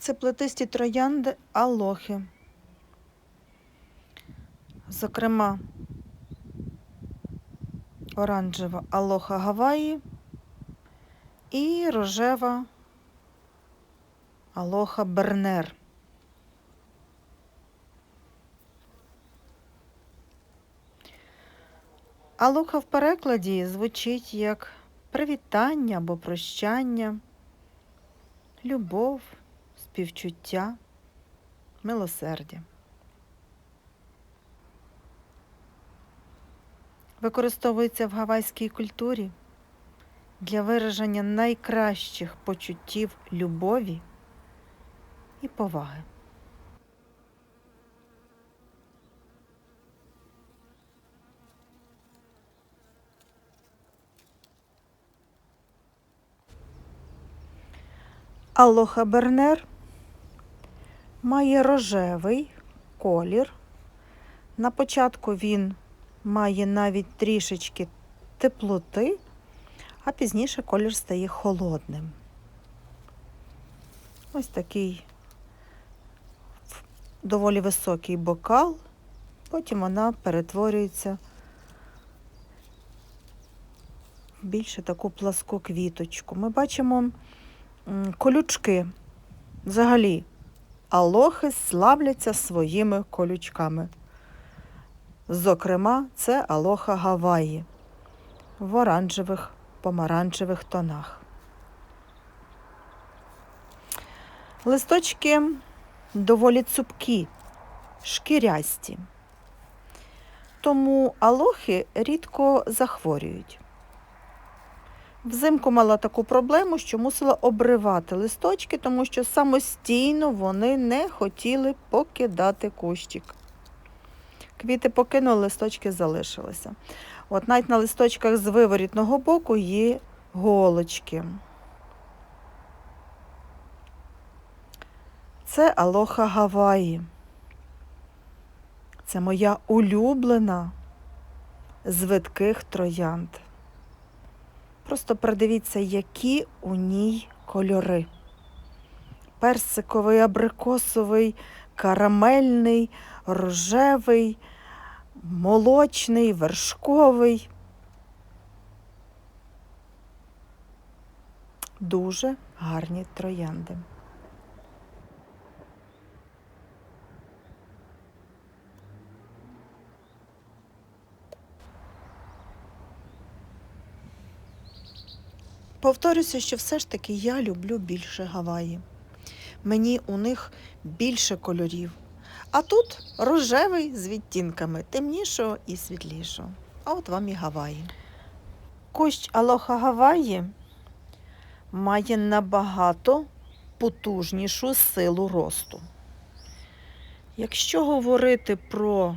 Це плетисті троянди алохи. Зокрема, оранжева алоха Гаваї і рожева алоха Бернер. Алоха в перекладі звучить як привітання або прощання, любов, співчуття, милосердя. Використовується в гавайській культурі для вираження найкращих почуттів любові і поваги. Алоха Бернер має рожевий колір. На початку він має навіть трішечки теплоти, а пізніше колір стає холодним. Ось такий доволі високий бокал, потім вона перетворюється в більше таку пласку квіточку. Ми бачимо колючки. Взагалі, алохи славляться своїми колючками. Зокрема, це алоха Гаваї в оранжевих, помаранчевих тонах. Листочки доволі цупкі, шкірясті. Тому алохи рідко захворюють. Взимку мала таку проблему, що мусила обривати листочки, тому що самостійно вони не хотіли покидати кущик. Квіти покинули, листочки залишилися. От навіть на листочках з виворітного боку є голочки. Це алоха Гаваї. Це моя улюблена з видких троянд. Просто придивіться, які у ній кольори. Персиковий, абрикосовий, карамельний, рожевий, молочний, вершковий. Дуже гарні троянди. Повторюся, що все ж таки я люблю більше Гаваї. Мені у них більше кольорів. А тут рожевий з відтінками темнішого і світлішого. А от вам і Гаваї. Кущ Алоха Гаваї має набагато потужнішу силу росту. Якщо говорити про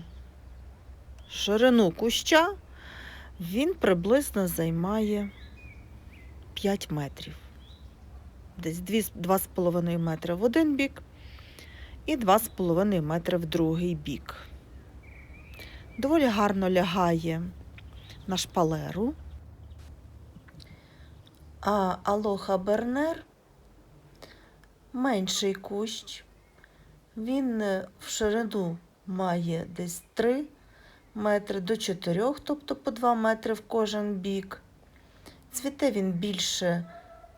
ширину куща, він приблизно займає 5 метрів. Десь 2,5 метри в один бік і 2,5 метри в другий бік. Доволі гарно лягає на шпалеру. А Алоха Бернер менший кущ. Він е, в ширину має десь 3 метри до 4, тобто по 2 метри в кожен бік. Цвіте він більше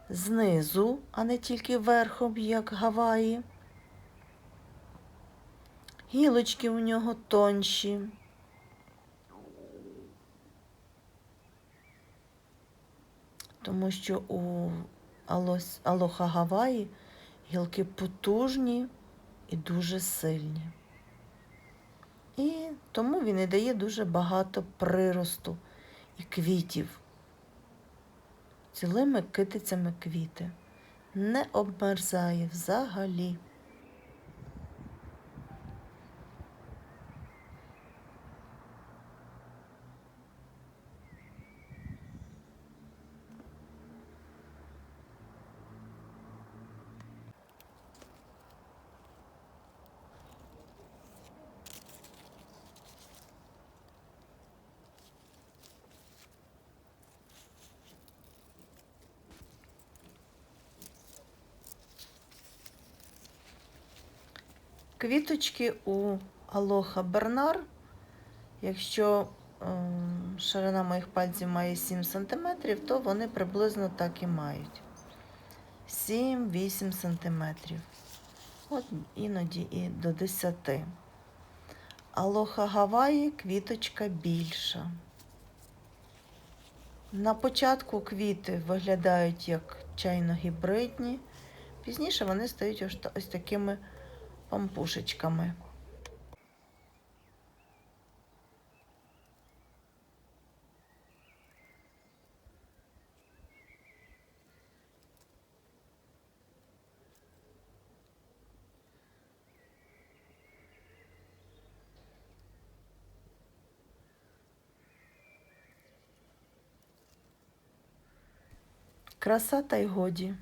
знизу, а не тільки верхом, як Гаваї. Гілочки у нього тонші. Тому що у Алоха Гаваї гілки потужні і дуже сильні. І тому він і дає дуже багато приросту і квітів цілими китицями квіти. Не обмерзає взагалі. Квіточки у Алоха Бернар. Якщо ем, ширина моїх пальців має 7 см, то вони приблизно так і мають. 7-8 см. От іноді і до 10. Алоха Гаваї квіточка більша. На початку квіти виглядають як чайно-гібридні, пізніше вони стають ось такими пампушечками. Краса та й годі.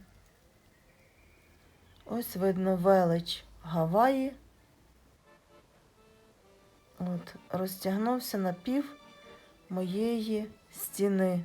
Ось видно велич Гаваї. От, розтягнувся на пів моєї стіни